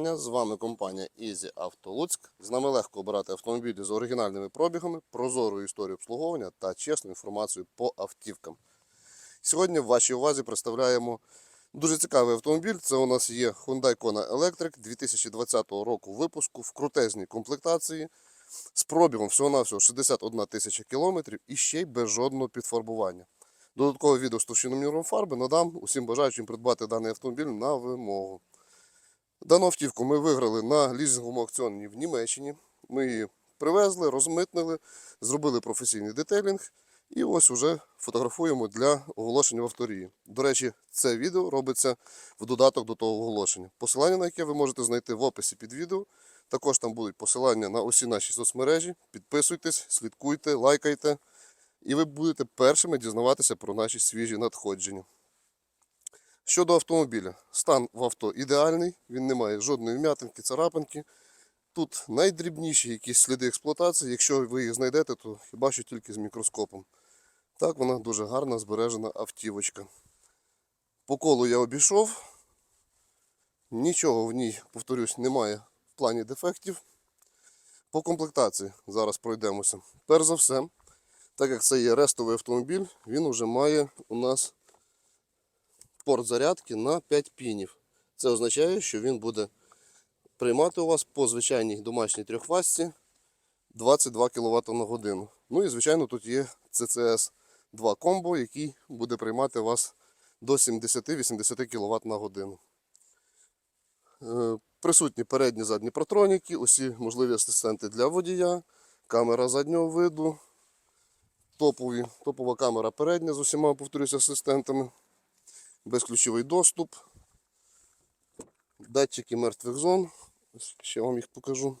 вітання. З вами компанія Easy Auto Луцьк. З нами легко обирати автомобілі з оригінальними пробігами, прозорою історією обслуговування та чесною інформацією по автівкам. Сьогодні в вашій увазі представляємо дуже цікавий автомобіль. Це у нас є Hyundai Kona Electric 2020 року випуску в крутезній комплектації з пробігом всього-навсього 61 тисяча кілометрів і ще й без жодного підфарбування. Додаткове відео з товщиною фарби надам усім бажаючим придбати даний автомобіль на вимогу. Дану автівку ми виграли на лізинговому аукціоні в Німеччині. Ми її привезли, розмитнили, зробили професійний детейлінг і ось уже фотографуємо для оголошення в авторії. До речі, це відео робиться в додаток до того оголошення. Посилання на яке ви можете знайти в описі під відео. Також там будуть посилання на усі наші соцмережі. Підписуйтесь, слідкуйте, лайкайте, і ви будете першими дізнаватися про наші свіжі надходження. Щодо автомобіля, стан в авто ідеальний, він не має жодної вм'ятинки, царапинки. Тут найдрібніші якісь сліди експлуатації. Якщо ви їх знайдете, то хіба що тільки з мікроскопом. Так, вона дуже гарна збережена автівочка. По колу я обійшов. Нічого в ній, повторюсь, немає в плані дефектів. По комплектації зараз пройдемося. Перш за все, так як це є рестовий автомобіль, він вже має у нас порт зарядки на 5 пінів. Це означає, що він буде приймати у вас по звичайній домашній трьохфазці 22 кВт на годину. Ну і звичайно тут є CCS 2 комбо, який буде приймати вас до 70-80 кВт на годину. Е, Присутні передні задні протроніки, усі можливі асистенти для водія, камера заднього виду, топові, топова камера передня з усіма, повторюсь, асистентами безключовий доступ, датчики мертвих зон. Ще вам їх покажу.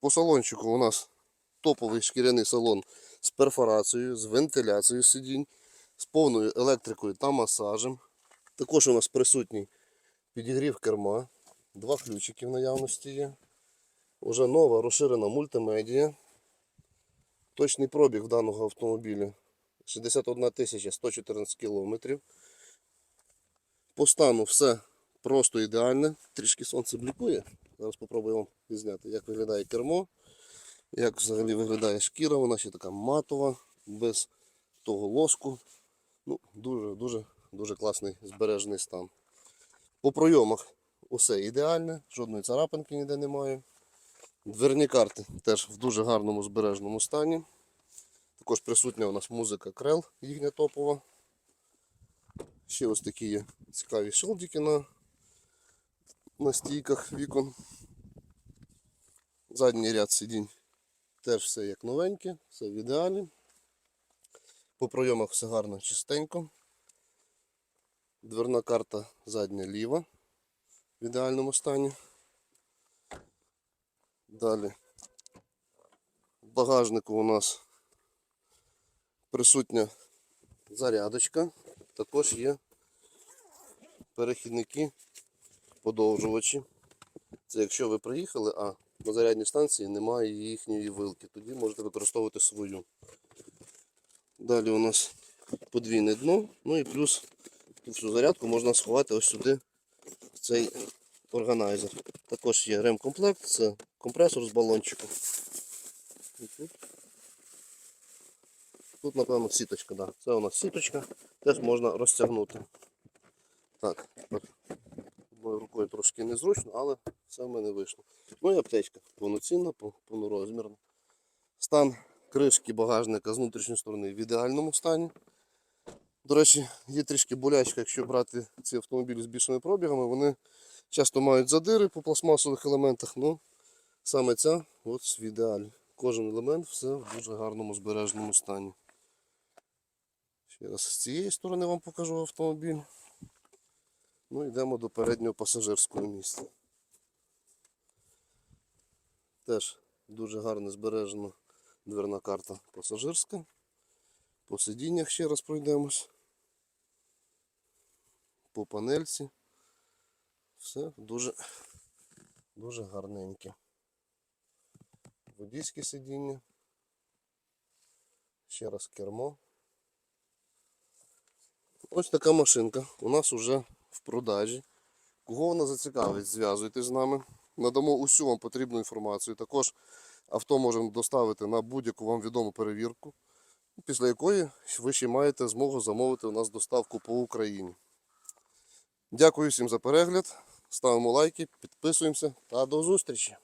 По салончику у нас топовий шкіряний салон з перфорацією, з вентиляцією сидінь, з повною електрикою та масажем. Також у нас присутній підігрів керма, два ключики в наявності є. Уже нова розширена мультимедія. Точний пробіг даного автомобіля 61 тисяча 114 кілометрів. По стану все просто ідеальне. Трішки сонце блікує. Зараз спробую вам зняти, як виглядає кермо, як взагалі виглядає шкіра, вона ще така матова, без того лоску. Ну, Дуже дуже класний збережений стан. По пройомах усе ідеальне, жодної царапинки ніде немає. Дверні карти теж в дуже гарному збереженому стані. Також присутня у нас музика Крел, їхня топова. Ще ось такі є цікаві шилдики на, на стійках вікон. Задній ряд сидінь теж все як новеньке, все в ідеалі. По пройомах все гарно, чистенько. Дверна карта задня ліва в ідеальному стані. Далі в багажнику у нас присутня зарядочка. Також є перехідники, подовжувачі. Це якщо ви приїхали, а на зарядній станції немає їхньої вилки, тоді можете використовувати свою. Далі у нас подвійне дно, ну і плюс всю зарядку можна сховати ось сюди в цей органайзер. Також є ремкомплект, це компресор з балончиком. Тут напевно, сіточка, да. Це у нас сіточка, теж можна розтягнути. Так, одною рукою трошки незручно, але все в мене вийшло. Ну і аптечка повноцінна, пов- повнорозмірна. Стан кришки багажника з внутрішньої сторони в ідеальному стані. До речі, є трішки болячка, якщо брати ці автомобілі з більшими пробігами, вони часто мають задири по пластмасових елементах, ну саме ця от в ідеалі. Кожен елемент все в дуже гарному збереженому стані. Ще раз з цієї сторони вам покажу автомобіль. Ну йдемо до переднього пасажирського місця. Теж дуже гарно збережена дверна карта пасажирська. По сидіннях ще раз пройдемось. По панельці. Все дуже, дуже гарненьке. Водійське сидіння. Ще раз кермо. Ось така машинка у нас вже в продажі. Кого вона зацікавить, зв'язуйтесь з нами. Надамо усю вам потрібну інформацію. Також авто можемо доставити на будь-яку вам відому перевірку, після якої ви ще маєте змогу замовити у нас доставку по Україні. Дякую всім за перегляд. Ставимо лайки, підписуємося та до зустрічі!